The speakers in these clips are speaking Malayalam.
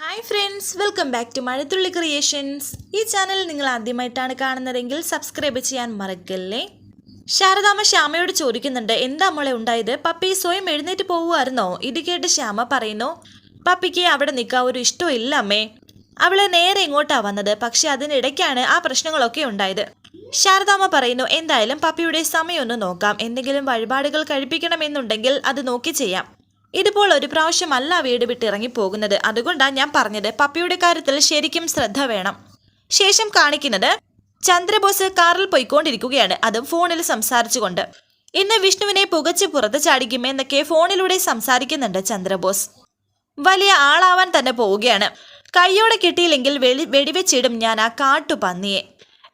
Hi friends welcome back to Mazhathulli creations ഈ ചാനൽ നിങ്ങൾ ആദ്യമായിട്ടാണ് കാണുന്നതെങ്കിൽ സബ്സ്ക്രൈബ് ചെയ്യാൻ മറക്കല്ലേ? ശാരദാമ്മ ശ്യാമയോട് ചോദിക്കുന്നുണ്ട് എന്താ മോളെ ഉണ്ടായത്? പപ്പി സ്വയം എഴുന്നേറ്റ് പോവുമായിരുന്നോ? ഇത് കേട്ട് ശ്യാമ പറയുന്നു പപ്പിക്ക് അവിടെ നിൽക്കാൻ ഒരു ഇഷ്ടവും ഇല്ല അമ്മേ. അവൾ നേരെ ഇങ്ങോട്ടാ വന്നത് പക്ഷെ അതിനിടയ്ക്കാണ് ആ പ്രശ്നങ്ങളൊക്കെ ഉണ്ടായത്. ശാരദാമ്മ പറയുന്നു എന്തായാലും പപ്പിയുടെ സമയം ഒന്ന് നോക്കാം. എന്തെങ്കിലും വഴിപാടുകൾ കഴിപ്പിക്കണമെന്നുണ്ടെങ്കിൽ അത് നോക്കി ചെയ്യാം. ഇതിപ്പോൾ ഒരു പ്രാവശ്യമല്ല വീട് വിട്ട് ഇറങ്ങി പോകുന്നത്. അതുകൊണ്ടാണ് ഞാൻ പറഞ്ഞത് പപ്പിയുടെ കാര്യത്തിൽ ശരിക്കും ശ്രദ്ധ വേണം. ശേഷം കാണിക്കുന്നത് ചന്ദ്രബോസ് കാറിൽ പോയിക്കൊണ്ടിരിക്കുകയാണ്. അതും ഫോണിൽ സംസാരിച്ചുകൊണ്ട്. ഇന്ന് വിഷ്ണുവിനെ പുകച്ച് പുറത്ത് ചാടിക്കുമെന്നൊക്കെ ഫോണിലൂടെ സംസാരിക്കുന്നുണ്ട് ചന്ദ്രബോസ്. വലിയ ആളാവാൻ തന്നെ പോവുകയാണ്. കൈയോടെ കിട്ടിയില്ലെങ്കിൽ വെളി വെടിവെച്ചിടും ഞാൻ ആ കാട്ടുപന്നിയെ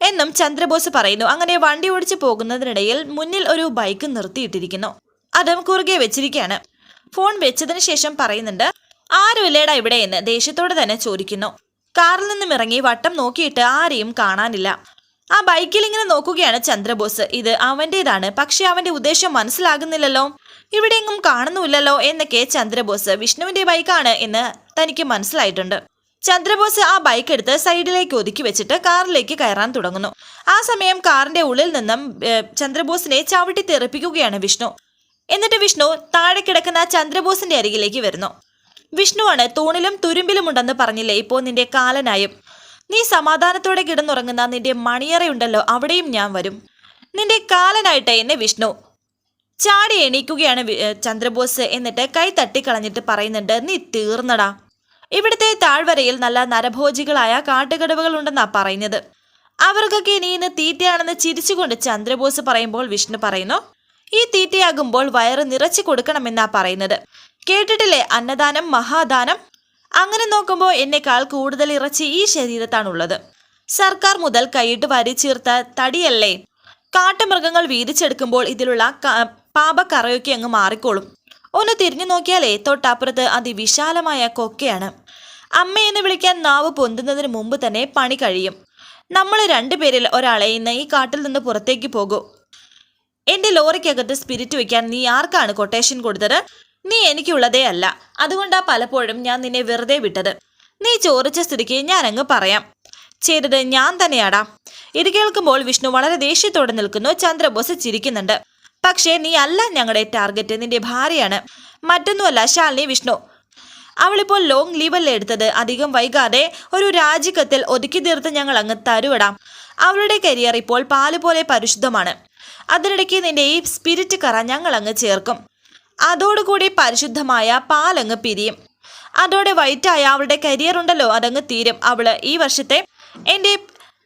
എന്നും ചന്ദ്രബോസ് പറയുന്നു. അങ്ങനെ വണ്ടി ഓടിച്ചു പോകുന്നതിനിടയിൽ മുന്നിൽ ഒരു ബൈക്ക് നിർത്തിയിട്ടിരിക്കുന്നു. അതും കുറുകെ വെച്ചിരിക്കുകയാണ്. ഫോൺ വെച്ചതിന് ശേഷം പറയുന്നുണ്ട് ആരുമില്ലേടാ ഇവിടെ എന്ന് ദേഷ്യത്തോടെ തന്നെ ചോദിക്കുന്നു. കാറിൽ നിന്നും ഇറങ്ങി വട്ടം നോക്കിയിട്ട് ആരെയും കാണാനില്ല. ആ ബൈക്കിൽ ഇങ്ങനെ നോക്കുകയാണ് ചന്ദ്രബോസ്. ഇത് അവന്റേതാണ്. പക്ഷെ അവന്റെ ഉദ്ദേശം മനസ്സിലാകുന്നില്ലല്ലോ. ഇവിടെ എങ്ങും കാണുന്നുമില്ലല്ലോ എന്നൊക്കെ ചന്ദ്രബോസ് വിഷ്ണുവിന്റെ ബൈക്കാണ് എന്ന് തനിക്ക് മനസ്സിലായിട്ടുണ്ട്. ചന്ദ്രബോസ് ആ ബൈക്ക് എടുത്ത് സൈഡിലേക്ക് ഒതുക്കി വെച്ചിട്ട് കാറിലേക്ക് കയറാൻ തുടങ്ങുന്നു. ആ സമയം കാറിന്റെ ഉള്ളിൽ നിന്നും ചന്ദ്രബോസിനെ ചവിട്ടി തെറിപ്പിക്കുകയാണ് വിഷ്ണു. എന്നിട്ട് വിഷ്ണു താഴെ കിടക്കുന്ന ചന്ദ്രബോസിന്റെ അരികിലേക്ക് വരുന്നു. വിഷ്ണുവാണ് തൂണിലും തുരുമ്പിലും ഉണ്ടെന്ന് പറഞ്ഞില്ലേ ഇപ്പോൾ നിന്റെ കാലനായും. നീ സമാധാനത്തോടെ കിടന്നുറങ്ങുന്ന നിന്റെ മണിയറയുണ്ടല്ലോ അവിടെയും ഞാൻ വരും. നിന്റെ കാലനായിട്ട് എന്നെ വിഷ്ണു. ചാടി എണീക്കുകയാണ് ചന്ദ്രബോസ് എന്നിട്ട് കൈ തട്ടിക്കളഞ്ഞിട്ട് പറയുന്നുണ്ട് നീ തീർന്നടാ. ഇവിടുത്തെ താഴ്വരയിൽ നല്ല നരഭോജികളായ കാട്ടുകടവുകൾ ഉണ്ടെന്നാ പറയുന്നത്. അവർക്കൊക്കെ നീ ഇന്ന് തീറ്റയാണെന്ന് ചിരിച്ചുകൊണ്ട് ചന്ദ്രബോസ് പറയുമ്പോൾ വിഷ്ണു പറയുന്നു ഈ തീറ്റയാകുമ്പോൾ വയറ് നിറച്ചു കൊടുക്കണമെന്നാ പറയുന്നത്. കേട്ടിട്ടില്ലേ? അന്നദാനം മഹാദാനം? അങ്ങനെ നോക്കുമ്പോൾ എന്നെക്കാൾ കൂടുതൽ ഇറച്ചി ഈ ശരീരത്താണുള്ളത്. സർക്കാർ മുതൽ കൈയിട്ട് വരിച്ചീർത്ത തടിയല്ലേ? കാട്ടുമൃഗങ്ങൾ വീതിച്ചെടുക്കുമ്പോൾ ഇതിലുള്ള പാപക്കറയൊക്കെ അങ്ങ് മാറിക്കോളും. ഒന്ന് തിരിഞ്ഞു നോക്കിയാലേ തൊട്ടപ്പുറത്ത് അതിവിശാലമായ കൊക്കയാണ്. അമ്മ എന്ന് വിളിക്കാൻ നാവ് പൊന്തുന്നതിന് മുമ്പ് തന്നെ പണി കഴിയും. നമ്മൾ രണ്ടുപേരിൽ ഒരാളെ ഇന്ന് ഈ കാട്ടിൽ നിന്ന് പുറത്തേക്ക് പോകൂ. എന്റെ ലോറിക്കകത്ത് സ്പിരിറ്റ് വെക്കാൻ നീ ആർക്കാണ് കൊട്ടേഷൻ കൊടുത്തത്? നീ എനിക്കുള്ളതേ അല്ല. അതുകൊണ്ടാ പലപ്പോഴും ഞാൻ നിന്നെ വെറുതെ വിട്ടത്. നീ ചോദിച്ച സ്ഥിതിക്ക് ഞാൻ അങ്ങ് പറയാം. ചെയ്തത് ഞാൻ തന്നെയാടാ. ഇത് കേൾക്കുമ്പോൾ വിഷ്ണു വളരെ ദേഷ്യത്തോടെ നിൽക്കുന്നു. ചന്ദ്രബോസ് ചിരിക്കുന്നുണ്ട്. പക്ഷേ നീ അല്ല ഞങ്ങളുടെ ടാർഗറ്റ് നിന്റെ ഭാര്യയാണ്. മറ്റൊന്നുമല്ല ശാലിനി വിഷ്ണു. അവളിപ്പോൾ ലോങ് ലീവല്ലേ എടുത്തത്? അധികം വൈകാതെ ഒരു രാജിക്കത്തിൽ ഒതുക്കി തീർത്ത് ഞങ്ങൾ അങ്ങ് തരുവിടാം. അവളുടെ കരിയർ ഇപ്പോൾ പാൽ പോലെ പരിശുദ്ധമാണ്. അതിനിടയ്ക്ക് നിന്റെ ഈ സ്പിരിറ്റ് കറ ഞങ്ങൾ അങ്ങ് ചേർക്കും. അതോടുകൂടി പരിശുദ്ധമായ പാലങ്ങ് പിരിയും. അതോടെ വൈറ്റായ അവളുടെ കരിയർ ഉണ്ടല്ലോ അതങ്ങ് തീരും. അവൾ ഈ വർഷത്തെ എന്റെ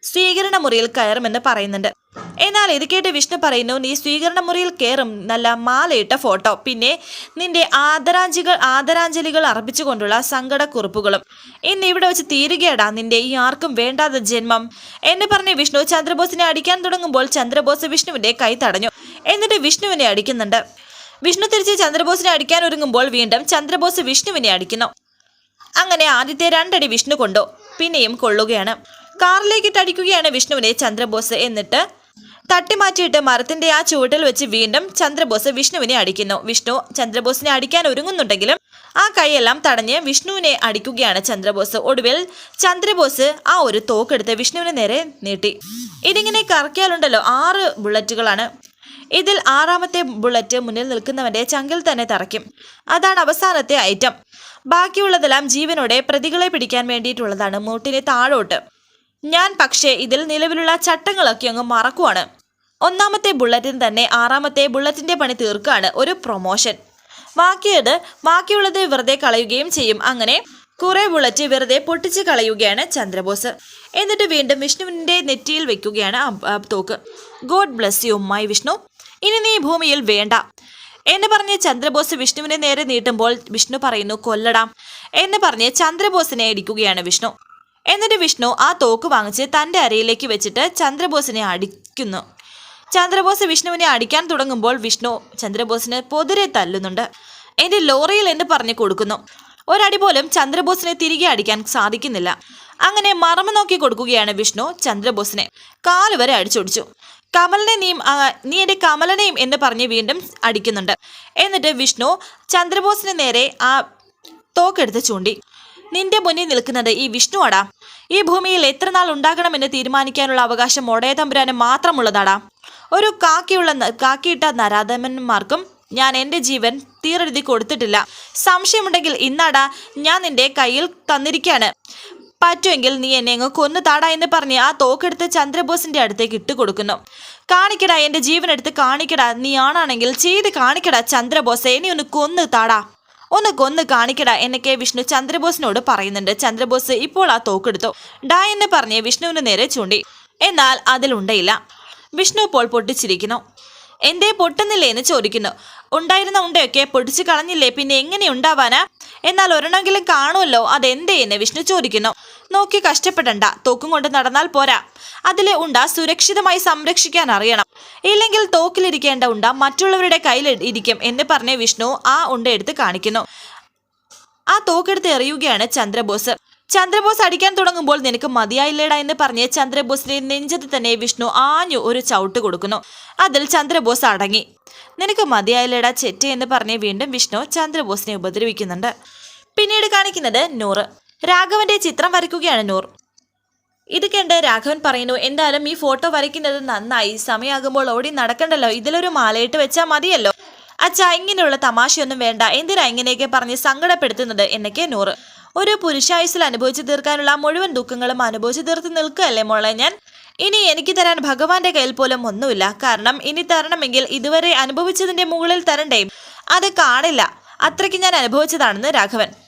സ്വീകരണ മുറിയിൽ കയറുമെന്ന് പറയുന്നുണ്ട്. എന്നാൽ ഇത് കേട്ട് വിഷ്ണു പറയുന്നു നീ സ്വീകരണ മുറിയിൽ കയറും നല്ല മാലയിട്ട ഫോട്ടോ. പിന്നെ നിന്റെ ആദരാഞ്ജികൾ ആദരാഞ്ജലികൾ അർപ്പിച്ചുകൊണ്ടുള്ള സങ്കടക്കുറിപ്പുകളും. ഇന്ന് ഇവിടെ വെച്ച് തീരുകയടാ. നിന്റെ ഈ ആർക്കും വേണ്ടാത്ത ജന്മം. എന്ന് പറഞ്ഞ് വിഷ്ണു ചന്ദ്രബോസിനെ അടിക്കാൻ തുടങ്ങുമ്പോൾ ചന്ദ്രബോസ് വിഷ്ണുവിന്റെ കൈ തടഞ്ഞു. എന്നിട്ട് വിഷ്ണുവിനെ അടിക്കുന്നുണ്ട്. വിഷ്ണു തിരിച്ച് ചന്ദ്രബോസിനെ അടിക്കാൻ ഒരുങ്ങുമ്പോൾ വീണ്ടും ചന്ദ്രബോസ് വിഷ്ണുവിനെ അടിക്കുന്നു. അങ്ങനെ ആദ്യത്തെ രണ്ടടി വിഷ്ണു കൊണ്ടു. പിന്നെയും കൊള്ളുകയാണ്. കാറിലേക്ക് ഇട്ടടിക്കുകയാണ് വിഷ്ണുവിനെ ചന്ദ്രബോസ്. എന്നിട്ട് തട്ടിമാറ്റിയിട്ട് മരത്തിന്റെ ആ ചുവട്ടിൽ വെച്ച് വീണ്ടും ചന്ദ്രബോസ് വിഷ്ണുവിനെ അടിക്കുന്നു. വിഷ്ണു ചന്ദ്രബോസിനെ അടിക്കാൻ ഒരുങ്ങുന്നുണ്ടെങ്കിലും ആ കൈയെല്ലാം തടഞ്ഞ് വിഷ്ണുവിനെ അടിക്കുകയാണ് ചന്ദ്രബോസ്. ഒടുവിൽ ചന്ദ്രബോസ് ആ ഒരു തോക്കെടുത്ത് വിഷ്ണുവിന് നേരെ നീട്ടി. ഇതിങ്ങനെ കറക്കിയാലുണ്ടല്ലോ ആറ് ബുള്ളറ്റുകളാണ്. ഇതിൽ ആറാമത്തെ ബുള്ളറ്റ് മുന്നിൽ നിൽക്കുന്നവന്റെ ചങ്കിൽ തന്നെ തറയ്ക്കും. അതാണ് അവസാനത്തെ ഐറ്റം. ബാക്കിയുള്ളതെല്ലാം ജീവനോടെ പ്രതികളെ പിടിക്കാൻ വേണ്ടിയിട്ടുള്ളതാണ്. മൂട്ടിനെ താഴോട്ട്. ഞാൻ പക്ഷേ ഇതിൽ നിലവിലുള്ള ചട്ടങ്ങളൊക്കെ അങ്ങ് മറക്കുവാണ്. ഒന്നാമത്തെ ബുള്ളറ്റിന് തന്നെ ആറാമത്തെ ബുള്ളറ്റിന്റെ പണി തീർക്കാണ് ഒരു പ്രൊമോഷൻ. ബാക്കിയത് ബാക്കിയുള്ളത് വെറുതെ കളയുകയും ചെയ്യും. അങ്ങനെ കുറെ ബുള്ളറ്റ് വെറുതെ പൊട്ടിച്ച് കളയുകയാണ് ചന്ദ്രബോസ്. എന്നിട്ട് വീണ്ടും വിഷ്ണുവിന്റെ നെറ്റിയിൽ വെക്കുകയാണ് തോക്ക്. God bless you my Vishnu. ഇനി നീ ഭൂമിയിൽ വേണ്ട. എന്ന് പറഞ്ഞ് ചന്ദ്രബോസ് വിഷ്ണുവിനെ നേരെ നീട്ടുമ്പോൾ വിഷ്ണു പറയുന്നു കൊല്ലടാം. എന്ന് പറഞ്ഞ് ചന്ദ്രബോസിനെ ഇടിക്കുകയാണ് വിഷ്ണു. എന്നിട്ട് വിഷ്ണു ആ തോക്ക് വാങ്ങിച്ച് തന്റെ അരയിലേക്ക് വെച്ചിട്ട് ചന്ദ്രബോസിനെ അടിക്കുന്നു. ചന്ദ്രബോസ് വിഷ്ണുവിനെ അടിക്കാൻ തുടങ്ങുമ്പോൾ വിഷ്ണു ചന്ദ്രബോസിന് പൊതിരെ തല്ലുന്നുണ്ട്. എന്റെ ലോറിയിൽ എന്ന് പറഞ്ഞു കൊടുക്കുന്നു? ഒരടി പോലും ചന്ദ്രബോസിനെ തിരികെ അടിക്കാൻ സാധിക്കുന്നില്ല. അങ്ങനെ മറമ നോക്കി കൊടുക്കുകയാണ് വിഷ്ണു ചന്ദ്രബോസിനെ. കാൽ വരെ അടിച്ചൊടിച്ചു. കമലിനെ നീ എന്റെ കമലനെയും എന്ന് പറഞ്ഞ് വീണ്ടും അടിക്കുന്നുണ്ട്. എന്നിട്ട് വിഷ്ണു ചന്ദ്രബോസിന് നേരെ ആ തോക്കെടുത്ത് ചൂണ്ടി. നിന്റെ മുന്നിൽ നിൽക്കുന്നത് ഈ വിഷ്ണുവാടാ. ഈ ഭൂമിയിൽ എത്ര നാൾ ഉണ്ടാകണമെന്ന് തീരുമാനിക്കാനുള്ള അവകാശം ഒടയ തമ്പുരാന് മാത്രമുള്ളതാടാ. ഒരു കാക്കിയുള്ള കാക്കിയിട്ട നരാധമന്മാർക്കും ഞാൻ എന്റെ ജീവൻ തീരെഴുതി കൊടുത്തിട്ടില്ല. സംശയമുണ്ടെങ്കിൽ ഇന്നാടാ ഞാൻ നിന്റെ കയ്യിൽ തന്നിരിക്കുകയാണ് പറ്റുമെങ്കിൽ നീ എന്നെ അങ്ങ് കൊന്നു താടാ എന്ന് പറഞ്ഞ് ആ തോക്കെടുത്ത് ചന്ദ്രബോസിന്റെ അടുത്തേക്ക് ഇട്ട് കൊടുക്കുന്നു. കാണിക്കടാ എന്റെ ജീവനെടുത്ത് കാണിക്കടാ. നീ ആണാണെങ്കിൽ ചെയ്ത് കാണിക്കടാ ചന്ദ്രബോസെ. ഇനി ഒന്ന് കൊന്നു താടാ. ഒന്ന് കൊന്ന് കാണിക്കടാ എന്നൊക്കെ വിഷ്ണു ചന്ദ്രബോസിനോട് പറയുന്നുണ്ട്. ചന്ദ്രബോസ് ഇപ്പോൾ ആ തോക്കെടുത്തു. ഡാ എന്ന് പറഞ്ഞ് വിഷ്ണുവിന് നേരെ ചൂണ്ടി. എന്നാൽ അതിലുണ്ടയില്ല വിഷ്ണു ഇപ്പോൾ പൊട്ടിച്ചിരിക്കുന്നു. എന്തേ പൊട്ടുന്നില്ലേ എന്ന് ചോദിക്കുന്നു. ഉണ്ടായിരുന്ന ഉണ്ടയൊക്കെ പൊടിച്ചു കളഞ്ഞില്ലേ? പിന്നെ എങ്ങനെ ഉണ്ടാവാനാ? എന്നാൽ ഒരെണ്ണമെങ്കിലും കാണുമല്ലോ. അതെന്തേ എന്ന് വിഷ്ണു ചോദിക്കുന്നു. നോക്കി കഷ്ടപ്പെടണ്ട. തോക്കും കൊണ്ട് നടന്നാൽ പോരാ. അതിലെ ഉണ്ട സുരക്ഷിതമായി സംരക്ഷിക്കാൻ അറിയണം. ഇല്ലെങ്കിൽ തോക്കിലിരിക്കേണ്ട ഉണ്ട മറ്റുള്ളവരുടെ കയ്യിൽ ഇരിക്കും എന്ന് പറഞ്ഞ് വിഷ്ണു ആ ഉണ്ട എടുത്ത് കാണിക്കുന്നു. ആ തോക്കെടുത്ത് എറിയുകയാണ് ചന്ദ്രബോസ്. ചന്ദ്രബോസ് അടിക്കാൻ തുടങ്ങുമ്പോൾ നിനക്ക് മതിയായില്ലേടാ എന്ന് പറഞ്ഞ് ചന്ദ്രബോസിന്റെ നെഞ്ചത്ത് തന്നെ വിഷ്ണു ആഞ്ഞു ഒരു ചവിട്ട് കൊടുക്കുന്നു. അതിൽ ചന്ദ്രബോസ് അടങ്ങി. നിനക്ക് മതിയായില്ലേടാ ചെറ്റ് എന്ന് പറഞ്ഞ് വീണ്ടും വിഷ്ണു ചന്ദ്രബോസിനെ ഉപദ്രവിക്കുന്നുണ്ട്. പിന്നീട് കാണിക്കുന്നത് നൂറ്. രാഘവന്റെ ചിത്രം വരയ്ക്കുകയാണ് നൂർ ഇത് കണ്ട് രാഘവൻ പറയുന്നു എന്തായാലും ഈ ഫോട്ടോ വരയ്ക്കുന്നത് നന്നായി. സമയമാകുമ്പോൾ ഓടി നടക്കണ്ടല്ലോ. ഇതിലൊരു മാലയിട്ട് വെച്ചാൽ മതിയല്ലോ. അച്ഛാ ഇങ്ങനെയുള്ള തമാശയൊന്നും വേണ്ട. എന്തിനാ ഇങ്ങനെയൊക്കെ പറഞ്ഞ് സങ്കടപ്പെടുത്തുന്നത്? എന്നൊക്കെ നൂറ്. ഒരു പുരുഷായുസിൽ അനുഭവിച്ചു തീർക്കാനുള്ള മുഴുവൻ ദുഃഖങ്ങളും അനുഭവിച്ചു തീർത്ത് നിൽക്കുകയല്ലേ മോളെ ഞാൻ? ഇനി എനിക്ക് തരാൻ ഭഗവാന്റെ കയ്യിൽ പോലും ഒന്നുമില്ല. കാരണം ഇനി തരണമെങ്കിൽ ഇതുവരെ അനുഭവിച്ചതിന്റെ മുകളിൽ തരണ്ടേ അത് കാണില്ല. അത്രയ്ക്ക് ഞാൻ അനുഭവിച്ചതാണെന്ന് രാഘവൻ.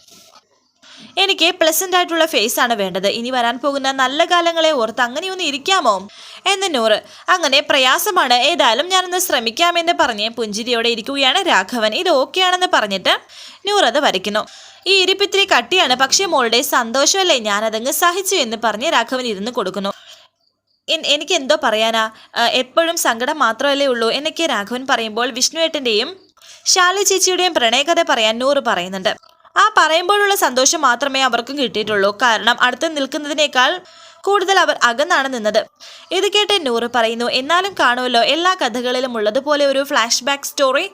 എനിക്ക് പ്ലസന്റ് ആയിട്ടുള്ള ഫേസ് ആണ് വേണ്ടത്. ഇനി വരാൻ പോകുന്ന നല്ല കാലങ്ങളെ ഓർത്ത് അങ്ങനെയൊന്ന് ഇരിക്കാമോ? എന്ന് നൂറ്. അങ്ങനെ പ്രയാസമാണ്. ഏതായാലും ഞാനൊന്ന് ശ്രമിക്കാമെന്ന് പറഞ്ഞ് പുഞ്ചിരിയോടെ ഇരിക്കുകയാണ് രാഘവൻ. ഇത് ഓക്കെ ആണെന്ന് പറഞ്ഞിട്ട് നൂറ് അത് വരയ്ക്കുന്നു. ഈ ഇരിപ്പിത്തിരി കട്ടിയാണ് പക്ഷേ മോളുടെ സന്തോഷമല്ലേ ഞാനതങ്ങ് സഹിച്ചു എന്ന് പറഞ്ഞ് രാഘവൻ ഇരുന്ന് കൊടുക്കുന്നു. എനിക്ക് എന്തോ പറയാനാ? എപ്പോഴും സങ്കടം മാത്രമല്ലേ ഉള്ളൂ എന്നൊക്കെ രാഘവൻ പറയുമ്പോൾ വിഷ്ണുവേട്ടന്റെയും ശാലു ചേച്ചിയുടെയും പ്രണയകഥ പറയാൻ നൂറ് പറയുന്നുണ്ട്. ആ പറയുമ്പോഴുള്ള സന്തോഷം മാത്രമേ അവർക്കും കിട്ടിയിട്ടുള്ളൂ. കാരണം അടുത്ത് നിൽക്കുന്നതിനേക്കാൾ കൂടുതൽ അവർ അകന്നാണ് നിന്നത്. ഇത് കേട്ട് നൂറ് പറയുന്നു എന്നാലും കാണുമല്ലോ എല്ലാ കഥകളിലും ഉള്ളതുപോലെ ഒരു ഫ്ലാഷ് ബാക്ക് സ്റ്റോറി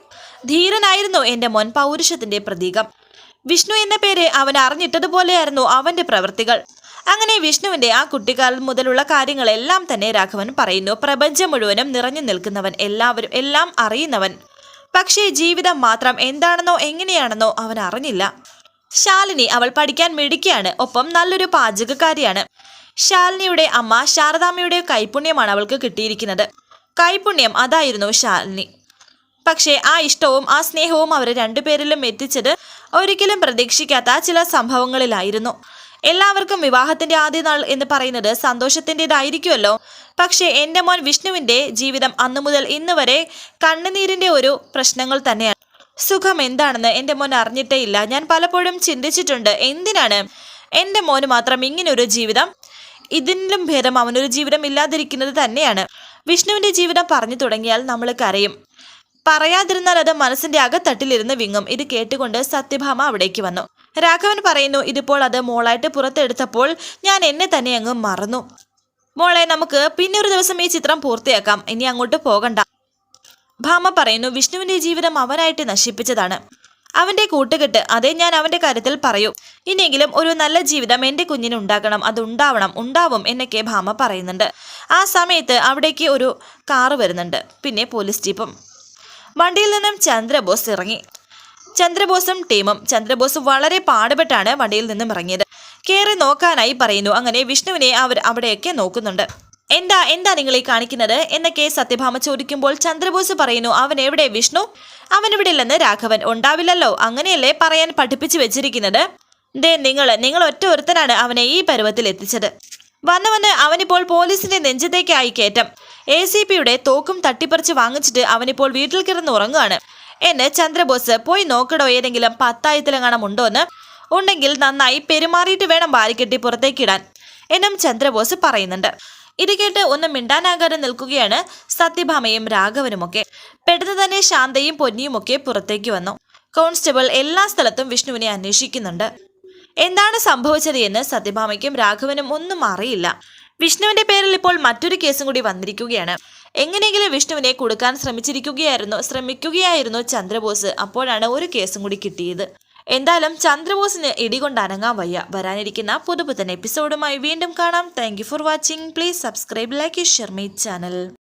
ധീരനായിരുന്നു എന്റെ മോൻ പൗരുഷത്തിന്റെ പ്രതീകം. വിഷ്ണു എന്ന പേര് അവൻ അറിഞ്ഞിട്ടതുപോലെയായിരുന്നു അവന്റെ പ്രവൃത്തികൾ. അങ്ങനെ വിഷ്ണുവിന്റെ ആ കുട്ടിക്കാലം മുതലുള്ള കാര്യങ്ങളെല്ലാം തന്നെ രാഘവൻ പറയുന്നു. പ്രപഞ്ചം മുഴുവനും നിറഞ്ഞു നിൽക്കുന്നവൻ എല്ലാവരും എല്ലാം അറിയുന്നവൻ. പക്ഷേ ജീവിതം മാത്രം എന്താണെന്നോ എങ്ങനെയാണെന്നോ അവൻ അറിഞ്ഞില്ല. ശാലിനി അവൾ പഠിക്കാൻ മിടുക്കിയാണ് ഒപ്പം നല്ലൊരു പാചകക്കാരിയാണ്. ശാലിനിയുടെ അമ്മ ശാരദാമ്മയുടെ കൈപുണ്യമാണ് അവൾക്ക് കിട്ടിയിരിക്കുന്നത്. കൈപുണ്യം അതായിരുന്നു ശാലിനി. പക്ഷേ ആ ഇഷ്ടവും ആ സ്നേഹവും അവർ രണ്ടുപേരിലും എത്തിച്ചത് ഒരിക്കലും പ്രതീക്ഷിക്കാത്ത ചില സംഭവങ്ങളിലായിരുന്നു. എല്ലാവർക്കും വിവാഹത്തിന്റെ ആദ്യ നാൾ എന്ന് പറയുന്നത് സന്തോഷത്തിന്റെതായിരിക്കുമല്ലോ പക്ഷേ എന്റെ മോൻ വിഷ്ണുവിന്റെ ജീവിതം അന്നു മുതൽ ഇന്ന് വരെ കണ്ണുനീരിന്റെ ഒരു പ്രശ്നങ്ങൾ തന്നെയാണ്. സുഖം എന്താണെന്ന് എന്റെ മോൻ അറിഞ്ഞിട്ടേ ഇല്ല. ഞാൻ പലപ്പോഴും ചിന്തിച്ചിട്ടുണ്ട് എന്തിനാണ് എന്റെ മോന് മാത്രം ഇങ്ങനൊരു ജീവിതം? ഇതിലും ഭേദം അവനൊരു ജീവിതം ഇല്ലാതിരിക്കുന്നത് തന്നെയാണ്. വിഷ്ണുവിന്റെ ജീവിതം പറഞ്ഞു തുടങ്ങിയാൽ നമ്മൾ കരയും. പറയാതിരുന്നാൽ അത് മനസ്സിന്റെ അകത്തട്ടിലിരുന്ന് വിങ്ങും. ഇത് കേട്ടുകൊണ്ട് സത്യഭാമ അവിടേക്ക് വന്നു. രാഘവൻ പറയുന്നു ഇതിപ്പോൾ അത് മോളായിട്ട് പുറത്തെടുത്തപ്പോൾ ഞാൻ എന്നെ തന്നെ അങ്ങ് മറന്നു. മോളെ നമുക്ക് പിന്നെ ഒരു ദിവസം ഈ ചിത്രം പൂർത്തിയാക്കാം. ഇനി അങ്ങോട്ട് പോകണ്ട. ഭാമ പറയുന്നു വിഷ്ണുവിന്റെ ജീവിതം അവനായിട്ട് നശിപ്പിച്ചതാണ്. അവന്റെ കൂട്ടുകെട്ട് അതേ ഞാൻ അവന്റെ കാര്യത്തിൽ പറയൂ. ഇനിയെങ്കിലും ഒരു നല്ല ജീവിതം എന്റെ കുഞ്ഞിന് ഉണ്ടാക്കണം അത് ഉണ്ടാവണം. ഉണ്ടാവും എന്നൊക്കെ ഭാമ പറയുന്നുണ്ട്. ആ സമയത്ത് അവിടേക്ക് ഒരു കാറ് വരുന്നുണ്ട്. പിന്നെ പോലീസ് ജീപ്പും. വണ്ടിയിൽ നിന്നും ചന്ദ്രബോസ് ഇറങ്ങി. ചന്ദ്രബോസും ടീമും ചന്ദ്രബോസ് വളരെ പാടുപെട്ടാണ് വണ്ടിയിൽ നിന്നും ഇറങ്ങിയത്. കയറി നോക്കാനായി പറയുന്നു. അങ്ങനെ വിഷ്ണുവിനെ അവർ അവിടെയൊക്കെ നോക്കുന്നുണ്ട്. എന്താ എന്താ നിങ്ങൾ ഈ കാണിക്കുന്നത്? എന്നൊക്കെ സത്യഭാമ ചോദിക്കുമ്പോൾ ചന്ദ്രബോസ് പറയുന്നു അവൻ എവിടെ വിഷ്ണു? അവൻ ഇവിടെ ഇല്ലെന്ന് രാഘവൻ. ഉണ്ടാവില്ലല്ലോ. അങ്ങനെയല്ലേ പറയാൻ പഠിപ്പിച്ചു വെച്ചിരിക്കുന്നത്? ദേ നിങ്ങൾ നിങ്ങൾ ഒറ്റ ഒരുത്തനാണ് അവനെ ഈ പരുവത്തിൽ എത്തിച്ചത്. വന്ന് വന്ന് അവനിപ്പോൾ പോലീസിന്റെ നെഞ്ചത്തേക്കായി കയറ്റം. എ സി പിയുടെ തോക്കും തട്ടിപ്പറിച്ച് വാങ്ങിച്ചിട്ട് അവനിപ്പോൾ വീട്ടിൽ കിടന്ന് ഉറങ്ങുകയാണ്. എന്നെ ചന്ദ്രബോസ് പോയി നോക്കടോ ഏതെങ്കിലും പത്തായത്തിലെങ്ങാനും ഉണ്ടോ എന്ന് ഉണ്ടെങ്കിൽ നന്നായി പെരുമാറിയിട്ട് വേണം ബാരിക്കെട്ടി പുറത്തേക്കിടാൻ എന്നും ചന്ദ്രബോസ് പറയുന്നുണ്ട്. ഇത് കേട്ട് ഒന്ന് മിണ്ടാനാകാതെ നിൽക്കുകയാണ് സത്യഭാമയും രാഘവനുമൊക്കെ. പെട്ടെന്ന് തന്നെ ശാന്തയും പൊന്നിയുമൊക്കെ പുറത്തേക്ക് വന്നു. കോൺസ്റ്റബിൾ എല്ലാ സ്ഥലത്തും വിഷ്ണുവിനെ അന്വേഷിക്കുന്നുണ്ട്. എന്താണ് സംഭവിച്ചത് എന്ന് സത്യഭാമയ്ക്കും രാഘവനും ഒന്നും അറിയില്ല. വിഷ്ണുവിന്റെ പേരിൽ ഇപ്പോൾ മറ്റൊരു കേസും കൂടി വന്നിരിക്കുകയാണ്. എങ്ങനെയെങ്കിലും വിഷ്ണുവിനെ കൊടുക്കാൻ ശ്രമിച്ചിരിക്കുകയായിരുന്നു ശ്രമിക്കുകയായിരുന്നു ചന്ദ്രബോസ്. അപ്പോഴാണ് ഒരു കേസും കൂടി കിട്ടിയത്. എന്തായാലും ചന്ദ്രബോസിന് ഇടികൊണ്ട് അനങ്ങാൻ വയ്യ. വരാനിരിക്കുന്ന പുതുപുത്തൻ എപ്പിസോഡുമായി വീണ്ടും കാണാം. Thank for watching please subscribe like share my channel